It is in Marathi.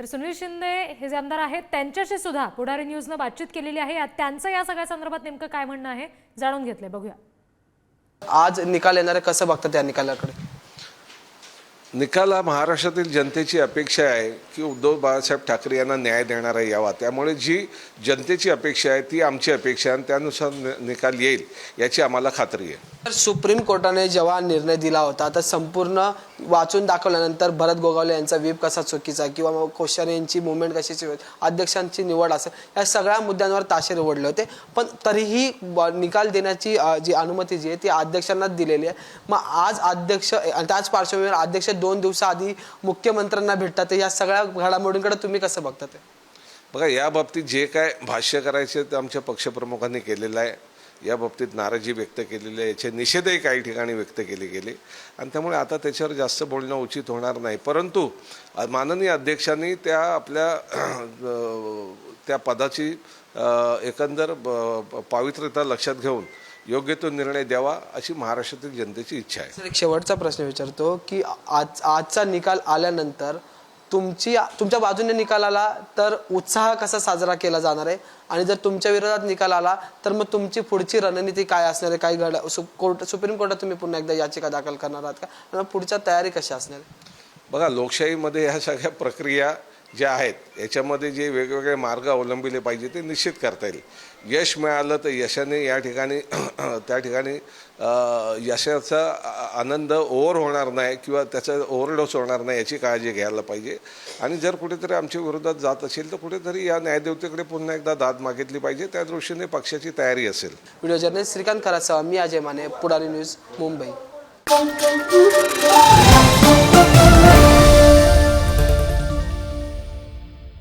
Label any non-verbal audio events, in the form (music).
तर सुनील शिंदे हे जे आमदार आहेत त्यांच्याशी सुद्धा पुढारी न्यूजनं बातचीत केलेली आहे. त्यांचं या सगळ्या संदर्भात नेमकं काय म्हणणं आहे जाणून घेतलंय. बघूया. आज निकाल येणार आहे. कसं बघतात त्या निकालाकडे? निकाल हा महाराष्ट्रातील जनतेची अपेक्षा आहे की उद्धव बाळासाहेब ठाकरे यांना न्याय देणारा यावा. त्यामुळे जी जनतेची अपेक्षा आहे ती आमची अपेक्षा आहे आणि त्यानुसार नि- निकाल येईल याची आम्हाला खात्री आहे. तर सुप्रीम कोर्टाने जेव्हा निर्णय दिला होता तर संपूर्ण वाचून दाखवल्यानंतर भरत गोगावले यांचा व्हीप कसा चुकीचा किंवा मग कोश्यारी यांची मुवमेंट कशाची अध्यक्षांची निवड असेल या सगळ्या मुद्द्यांवर ताशेर ओढले होते. पण तरीही ब- निकाल देण्याची जी अनुमती जी आहे ती अध्यक्षांनाच दिलेली आहे. मग आज अध्यक्ष आणि त्याच पार्श्वभूमीवर अध्यक्ष दोन दिवसाआधी मुख्यमंत्र्यांना भेटतात. या सगळ्या घडामोडींकडे तुम्ही कसं बघता ते बघा या बाबतीत जे काय भाष्य करायचे ते आमच्या पक्षप्रमुखांनी केलेलं आहे. या बाबतीत नाराजी व्यक्त केलेली आहे. याचे निषेधही काही ठिकाणी व्यक्त केले गेले. आणि त्यामुळे आता त्याच्यावर जास्त बोलणं उचित होणार नाही. परंतु माननीय अध्यक्षांनी त्या आपल्या त्या पदाची एकंदर ब- पावित्र्यता लक्षात घेऊन योग्य तो निर्णय द्यावा अशी महाराष्ट्रातील जनतेची इच्छा आहे. सर एक शेवटचा प्रश्न विचारतो की आज आजचा निकाल आल्यानंतर तुमची तुमच्या बाजूने निकाल आला तर उत्साह कसा साजरा केला जाणार आहे? आणि जर तुमच्या विरोधात निकाल आला तर मग तुमची पुढची रणनीती काय असणार आहे? काय घड सु- कोर्ट सुप्रीम कोर्टात तुम्ही पुन्हा एकदा याचिका दाखल करणार आहात का? मग पुढच्या तयारी कशी असणार आहे? बघा लोकशाहीमध्ये ह्या सगळ्या प्रक्रिया जे आहेत याच्यामध्ये जे वेगवेगळे मार्ग अवलंबिले पाहिजे ते निश्चित करता येईल. यश मिळालं तर यशाने या ठिकाणी (clears throat) त्या ठिकाणी यशाचा आनंद ओव्हर होणार नाही किंवा त्याचा ओव्हरडोस होणार नाही याची काळजी घ्यायला पाहिजे. आणि जर कुठेतरी आमच्या विरोधात जात असेल तर कुठेतरी या न्यायदेवतेकडे पुन्हा एकदा दाद मागितली पाहिजे. त्या दृष्टीने पक्षाची तयारी असेल. व्हिडिओ जर्नलिस्ट श्रीकांत करासह मी अजय माने पुढारी न्यूज मुंबई.